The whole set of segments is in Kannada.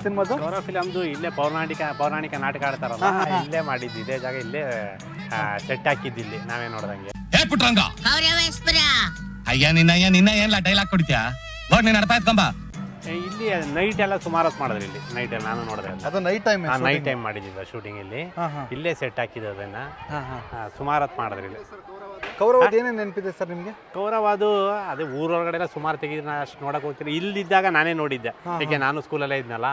ಸಿನಿಮಾದು? ಗೌರವ ಫಿಲಮ್ದು ಇಲ್ಲೇ ಪೌರಾಣಿಕ ಪೌರಾಣಿಕ ನಾಟಕ ಆಡ್ತಾರಲ್ಲ ಇಲ್ಲೇ ಮಾಡಿದ್ದು ಇದೇ ಜಾಗ ಇಲ್ಲೇ ಸೆಟ್ ಹಾಕಿದ್ದು ಇಲ್ಲಿ ನಾವೇ ನೋಡ್ದಂಗೆ. ಏ ಪುಟ್ರಂಗ! ಅಯ್ಯ ನಿನ್ನ ಅಯ್ಯ ನಿನ್ನ ಏನ್ಲ ಡೈಲಾಗ್ ಕೊಡ್ತೀಯಾ? ಹೋಗ್ ನೀನ್ ಅರ್ಥ ಎತ್ಕೊಂಬ ಏ, ಇಲ್ಲಿ ನೈಟ್ ಎಲ್ಲ ಸುಮಾರು ಹೊತ್ತು ಮಾಡಿದ್ರು ಇಲ್ಲಿ ನೈಟ್ ಎಲ್ಲ ನಾನು ನೋಡಿದ್ರೆ ಅದು ನೈಟ್ ಟೈಮ್ ನೈಟ್ ಟೈಮ್ ಮಾಡಿದ್ದಿಲ್ಲ ಶೂಟಿಂಗ್ ಇಲ್ಲಿ. ಇಲ್ಲೇ ಸೆಟ್ ಹಾಕಿದ್ದು ಅದನ್ನ. ಸುಮಾರು ಹೊತ್ತು ಮಾಡಿದ್ರು ಇಲ್ಲಿ. ಕೌರವದ ಏನೇನು ನೆನಪಿದೆ ಸರ್ ನಿಮಗೆ? ಕೌರವ ಅದು ಅದೇ ಊರೊಳಗಡೆ ಎಲ್ಲ ಸುಮಾರು ತೆಗೆದು ನಾ ಅಷ್ಟು ನೋಡಕ್ ಹೋಗ್ತೀನಿ. ಇಲ್ಲಿದ್ದಾಗ ನಾನೇ ನೋಡಿದ್ದೆ. ಏಕೆ ನಾನು ಸ್ಕೂಲಲ್ಲೇ ಇದ್ನಲ್ಲ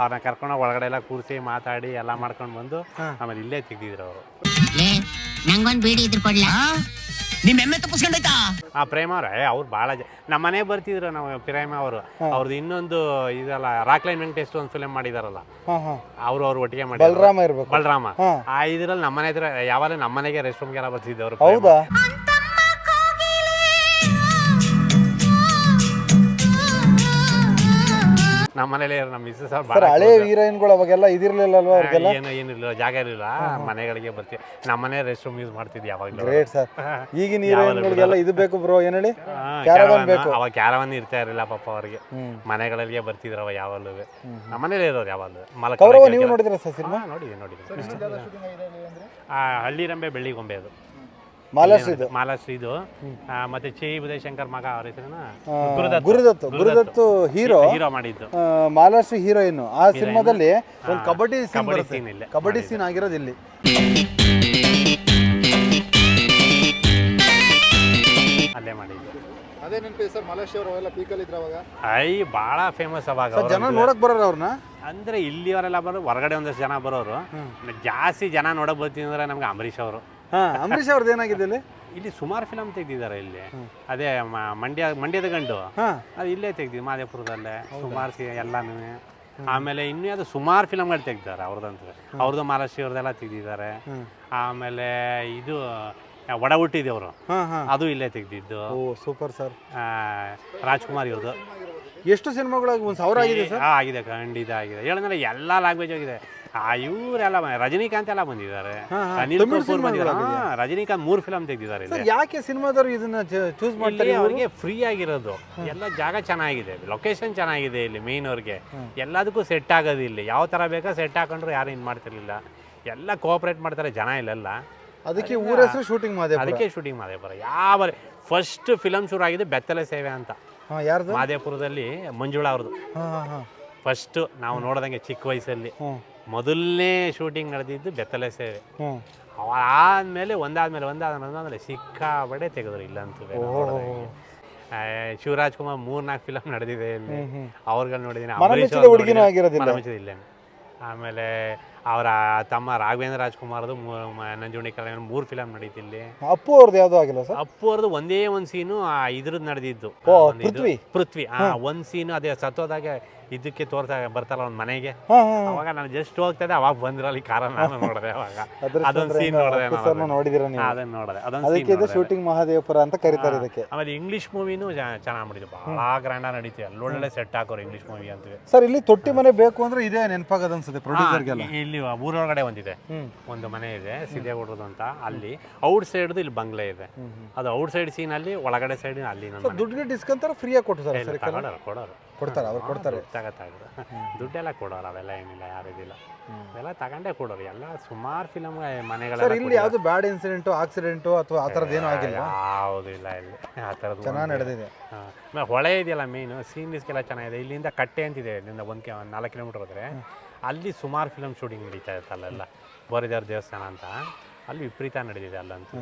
ಅವ್ರನ್ನ ಕರ್ಕೊಂಡು ಒಳಗಡೆ ಎಲ್ಲ ಕೂರಿಸಿ ಮಾತಾಡಿ ಎಲ್ಲ ಮಾಡ್ಕೊಂಡು ಬಂದು ಆಮೇಲೆ ಇಲ್ಲೇ ತೆಗ್ದಿದ್ರು ಅವರು. ನಂಗೊಂದ್ ಬೀಡಿ ಇದ್ರು ಕೊಡ್ಲಾ? ನಿಮ್ ಎಮ್ಮೆ ತಪ್ಪಿಸ್ಕೊಂಡೈತಾ ಆ ಪ್ರೇಮ ಅವ್ರ ಏ ಅವ್ರು ಭಾಳ ಜ ನಮ್ಮ ಮನೆ ಬರ್ತಿದ್ರು ನಾವು ಪ್ರೇಮ ಅವರು. ಅವ್ರದ್ದು ಇನ್ನೊಂದು ಇದಲ್ಲ ರಾಕ್ಲೈನ್ ವೆಂಕಟೇಶ್ ಒಂದು ಫಿಲ್ಮ್ ಮಾಡಿದಾರಲ್ಲ. ಅವ್ರು ಹಾಂ. ಅವರು ಒಟ್ಟಿಗೆ ಮಾಡಿ ಬಲರಾಮ ಇರ್ಬೇಕು. ಬಲರಾಮ. ಆ ಇದ್ರಲ್ಲಿ ನಮ್ಮನೆ ಹತ್ರ ಯಾವಾಗ ನಮ್ಮ ಮನೆಗೆ ರೆಸ್ಟ್ ರೂಮ್ಗೆಲ್ಲ ಬರ್ತಿದ್ದವ್ರು ಹೌದಾ? ನಮ್ಮ ಮನೇಲಿ ನಮ್ಮ ಮಿಸ್ಸಸ್ ಅವ್ರು ಸರ್ ಹಳೆ ಹೀರೋಯಿನ್ಗಳು ಅವಾಗೆಲ್ಲ ಇದಿರ್ಲಿಲ್ಲ ಅಲ್ವಾ ಅವ್ರಿಗೆಲ್ಲ? ಏನು ಏನಿಲ್ಲ ಜಾಗ ಇರಲಿಲ್ಲ. ಮನೆಗಳಿಗೆ ಬರ್ತೀವಿ. ನಮ್ಮ ಮನೆ ರೆಸ್ಟ್ ರೂಮ್ ಯೂಸ್ ಮಾಡ್ತಿದ್ವಿ ಯಾವಾಗಲೂ ಗ್ರೇಟ್ ಸರ್ ಈಗಿನ ಹೀರೋಯಿನ್ಗಳಿಗೆಲ್ಲ ಇದು ಬೇಕು ಬ್ರೋ ಏನ್ ಹೇಳಿ? ಕ್ಯಾರವನ್ ಬೇಕು. ಅವಾಗ ಕ್ಯಾರವನ್ ಇರ್ತಾ ಇರಲಿಲ್ಲ ಪಾಪ ಅವ್ರಿಗೆ. ಮನೆಗಳಲ್ಲಿಗೆ ಮನೆಗಳಿಗೆ ಬರ್ತಿದ್ರು ಅವ ಯಾವಾಗಲೂ. ನಮ್ಮ ಮನೇಲಿ ಇರೋರು ಯಾವಾಗಲೂ. ಮಲಕ ಕೌರವ ನೀವು ನೋಡಿದ್ರೆ ಸರ್ ಸಿನಿಮಾ ನೋಡಿದೆ ನೋಡಿದೆ ಆ ಹಳ್ಳಿರಂಬೆ ಬೆಳ್ಳಿಗೊಂಬೆ ಅದು. ಮಾಲಾಶ್ರೀ ಇದು. ಮಾಲಾಶ್ರೀ ಇದು. ಆ, ಮತ್ತೆ ಚೇ ಉದಯಶಂಕರ್ ಮಗ ಅವ್ರ ಹೆಸರೇನ? ಆ, ಗುರುದತ್ತು. ಗುರುದತ್ತು. ಹೀರೋ. ಹೀರೋ ಮಾಡಿದ್ದು. ಆ, ಮಾಲಾಶ್ರೀ ಹೀರೋಯಿನ್. ಆ ಸಿನಿಮಾದಲ್ಲಿ ಒಂದು ಕಬಡ್ಡಿ ಸೀನ್ ಕಬಡ್ಡಿ scene ಇಲ್ಲೇ. ಕಬಡ್ಡಿ ಸೀನ್ ಆಗಿರೋದು ಇಲ್ಲಿ. ಅಲ್ಲೇ ಮಾಡಿದ್ದು. ಅದೇ ನೆನಪಿದೆ ಸರ್ ಮಲೇಶ್ ಅವರು ಅವೆಲ್ಲ ಪೀಕಲ್ಲಿ ಇದ್ರು ಅವಾಗ. ಐ ಭಾಳ ಫೇಮಸ್ ಅವಾಗ ಜನ. ನೋಡಕ್ ಬರೋರು ಅವ್ರನ್ನ? ಅಂದ್ರೆ ಇಲ್ಲಿಯವರೆಲ್ಲ ಬರೋ ಹೊರಗಡೆ ಒಂದಷ್ಟು ಜನ ಬರೋರು. ಜಾಸ್ತಿ ಜನ ನೋಡಕ್ ಬರ್ತೀನಿ ಅಂದ್ರೆ ನಮ್ಗೆ ಅಂಬರೀಶ್ ಅವರು. ಹಾ ಅಂಬರೀಷ್ ಅವ್ರದ್ದು ಏನಾಗಿದೆ ಇಲ್ಲಿ? ಇಲ್ಲಿ ಸುಮಾರು ಫಿಲಮ್ ತೆಗ್ದಿದ್ದಾರೆ ಇಲ್ಲಿ. ಅದೇ ಮ- ಮಂಡ್ಯ ಮಂಡ್ಯದ ಗಂಡು. ಹಾ. ಅದು ಇಲ್ಲೇ ತೆಗ್ದಿದ್ದು ಮಾದೇಪುರದಲ್ಲೇ. ಸುಮಾರು ಸಿ ಎಲ್ಲಾನು ಆಮೇಲೆ ಇನ್ನೂ ಅದು ಸುಮಾರು ಫಿಲಮ್ಗಳು ತೆಗ್ದಿದ್ದಾರೆ ಅವ್ರದ್ದಂತ. ಅವ್ರದ್ದು ಮಹಾರಾಷ್ಟ್ರ ಅವ್ರದ್ದೆಲ್ಲ ತೆಗ್ದಿದ್ದಾರೆ. ಆಮೇಲೆ ಇದು ಒಡ ಹುಟ್ಟಿದವರು ಹಾ ಹಾ. ಅದು ಇಲ್ಲೇ ತೆಗ್ದಿದ್ದು. Oh super sir. ಆ, ರಾಜ್ಕುಮಾರ್ ಇವ್ರದ್ದು. ಎಷ್ಟು ಸಿನಿಮಾಗಳಾಗಿ ಒಂದು ಸಾವಿರ ಆಗಿದೆ ಸರ್? ಆ, ಆಗಿದೆ ಖಂಡಿತ ಆಗಿದೆ. ಹೇಳಂದ್ರೆ ಎಲ್ಲ ಲ್ಯಾಂಗ್ವೇಜ್ ಆಗಿದೆ. ಇವರೆಲ್ಲ ರಜನಿಕಾಂತ್ ಎಲ್ಲ ಬಂದಿದ್ದಾರೆ. ಅನಿಲ್ ಕಪೂರ್ ಬಂದಿದ್ದಾರೆ? ರಜನಿಕಾಂತ್ ಮೂರು ಫಿಲಮ್ ತೆಗೆದಿದ್ದಾರೆ ಯಾಕೆ ಸಿನಿಮಾದವರು ಇದನ್ನ ಚೂಸ್ ಮಾಡ್ತಾರೆ ಅವ್ರಿಗೆ ಫ್ರೀ ಆಗಿರೋದು. ಎಲ್ಲ ಜಾಗ ಚೆನ್ನಾಗಿದೆ. ಲೊಕೇಶನ್ ಚೆನ್ನಾಗಿದೆ ಇಲ್ಲಿ ಮೇನ್ ಅವ್ರಿಗೆ. ಎಲ್ಲದಕ್ಕೂ ಸೆಟ್ ಆಗೋದು ಇಲ್ಲಿ. ಯಾವ ತರ ಬೇಕಾ ಸೆಟ್ ಹಾಕೊಂಡ್ರು ಯಾರು ಇನ್ ಮಾಡ್ತಿರ್ಲಿಲ್ಲ. ಎಲ್ಲ ಕೋಆಪರೇಟ್ ಮಾಡ್ತಾರೆ ಜನ ಇಲ್ಲೆಲ್ಲ. ಅದಕ್ಕೆ ಊರ ಹೆಸರು ಶೂಟಿಂಗ್ ಮಾದೇಪುರ. ಅದಕ್ಕೆ ಶೂಟಿಂಗ್ ಮಾದೇಪುರ. ಯಾವ ಫಸ್ಟ್ ಫಿಲಮ್ ಶುರು ಆಗಿದೆ ಬೆತ್ತಲೆ ಸೇವೆ ಅಂತ. ಮಾದೇಪುರದಲ್ಲಿ ಮಂಜುಳಾ ಅವ್ರದ್ದು ಫಸ್ಟ್ ನಾವು ನೋಡ್ದಂಗೆ ಚಿಕ್ಕ ವಯಸ್ಸಲ್ಲಿ. ಮೊದಲನೇ ಶೂಟಿಂಗ್ ನಡೆದಿದ್ದು ಬೆತ್ತಲೆ ಸೇವೆ. ಅವ ಆದ್ಮೇಲೆ ಒಂದಾದ್ಮೇಲೆ ಒಂದಾದ್ಮೇಲೆ ಒಂದಾದ್ಮೇಲೆ ಸಿಕ್ಕಾಬಡೆ ತೆಗೆದ್ರು ಇಲ್ಲಂತೂ ಶಿವರಾಜ್ ಕುಮಾರ್ ಮೂರ್ ನಾಲ್ಕು ಫಿಲಮ್ ನಡೆದಿದೆ ಇಲ್ಲಿ. ಅವ್ರುಗಳು ನೋಡಿದ್ದೀನಿ ಹುಡುಗಿನೂ ಆಗಿರೋದಿಲ್ಲ. ಇಲ್ಲೇನೆ. ಆಮೇಲೆ ಅವರ ತಮ್ಮ ರಾಘವೇಂದ್ರ ರಾಜ್ಕುಮಾರ್ದು ನಂಜುಂಡಿ ಕಲ್ಯಾಣ ಮೂರು ಫಿಲಮ್ ನಡೀತಿಲ್ಲಿ ಅಪ್ಪು ಅವ್ರದ್ದು ಯಾವ್ದು ಆಗಿಲ್ಲ ಸರ್? ಅಪ್ಪು ಅವ್ರದ್ದು ಒಂದೇ ಒಂದ್ ಸೀನು ಇದ್ರದ್ದು ನಡೆದಿದ್ದು. ಪೃಥ್ವಿ? ಪೃಥ್ವಿ. ಆ ಒಂದ್ ಸೀನು ಅದೇ ಸತ್ತೋದಾಗ ಇದಕ್ಕೆ ತೋರ್ತಾ ಬರ್ತಾರ ಒಂದ್ ಮನೆಗೆ. ಅವಾಗ ನಾನು ಜಸ್ಟ್ ಹೋಗ್ತಾ ಇದ್ದೆ ಅವಾಗ ಬಂದ್ರಲ್ಲಿ ಕಾರ ನಾನು ನೋಡಿದೆ ಅವಾಗ. ಅದೊಂದು ಸೀನ್ ನೋಡಿದೆ ಅದನ್ನ. ನೋಡಿದೆ. ಅದೊಂದು ಶೂಟಿಂಗ್ ಮಹಾದೇವಪುರ ಅಂತ ಕರೀತಾರೆ ಇದಕ್ಕೆ. ಆಮೇಲೆ ಇಂಗ್ಲಿಷ್ ಮೂವಿನೂ ಚೆನ್ನಾಗಿ ಮಾಡಿದ್ರು ಬಹಳ ಗ್ರ್ಯಾಂಡ್ ನಡೀತು. ಅಲ್ಲೊಳ್ಳೆ ಸೆಟ್ ಹಾಕೋರು ಇಂಗ್ಲಿಷ್ ಮೂವಿ ಅಂತೀವಿ ಸರ್ ಇಲ್ಲಿ ತೊಟ್ಟಿ ಮನೆ ಬೇಕು ಅಂದ್ರೆ ಇದೇ ನೆನಪಾಗದ ಅನ್ಸುತ್ತೆ ಪ್ರೊಡ್ಯೂಸರ್ಗೆಲ್ಲ ಇಲ್ಲಿ ಊರೊಳಗಡೆ ಒಂದಿದೆ. ಒಂದು ಮನೆ ಇದೆ ಸಿದ್ದೇಗೌಡ್ರದ್ದು ಅಂತ. ಅಲ್ಲಿ ಔಟ್ ಸೈಡ್ ಇಲ್ಲಿ ಬಂಗ್ಲೆ ಇದೆ. ಅದು ಔಟ್ ಸೈಡ್ ಸೀನ್ ಅಲ್ಲಿ ಒಳಗಡೆ ಸೈಡ್ ಅಲ್ಲಿ ದುಡ್ಡು ಡಿಸ್ಕಂತಾರ ಫ್ರೀಯಾಗಿ ಸರ್ ಕೊಡೋರು. ಕೊಡ್ತಾರೆ ಅವ್ರು ಕೊಡ್ತಾರೆ. ತಗತ್ತಾಗ್ರು ದುಡ್ಡೆಲ್ಲ ಕೊಡೋರು ಅವೆಲ್ಲ ಏನಿಲ್ಲ ಯಾರಿದಿಲ್ಲ ಅವೆಲ್ಲ ತಗೊಂಡೇ ಕೊಡೋರು ಎಲ್ಲ ಸುಮಾರು ಫಿಲಮ್ ಮನೆಗಳೆಲ್ಲ ಸರ್ ಇಲ್ಲಿ ಯಾವುದು ಬ್ಯಾಡ್ ಇನ್ಸಿಡೆಂಟು ಆಕ್ಸಿಡೆಂಟು ಅಥವಾ ಆ ಥರದ್ದು ಏನೂ ಆಗಿಲ್ಲ? ಯಾವುದು ಇಲ್ಲ ಇಲ್ಲಿ ಆ ಥರದ್ದು ಚೆನ್ನಾಗಿ ನಡೆದಿದೆ. ಹಾಂ. ಹೊಳೆ ಇದೆಯಲ್ಲ ಮೇನು ಸೀನ್ಸ್ಗೆಲ್ಲ ಚೆನ್ನಾಗಿದೆ. ಇಲ್ಲಿಂದ ಕಟ್ಟೆ ಅಂತಿದೆ ಇಲ್ಲಿಂದ ಒಂದು ಕೆ ಒಂದು ನಾಲ್ಕು ಕಿಲೋಮೀಟರ್ ಹೋದ್ರೆ. ಅಲ್ಲಿ ಸುಮಾರು ಫಿಲಮ್ ಶೂಟಿಂಗ್ ನಡೀತಾ ಇರುತ್ತೆ ಅಲ್ಲೆಲ್ಲ ಬೋರಿದಾರ್ ದೇವಸ್ಥಾನ ಅಂತ. ಅಲ್ಲಿ ವಿಪರೀತ ನಡೆದಿದೆ ಅಲ್ಲಂತೂ.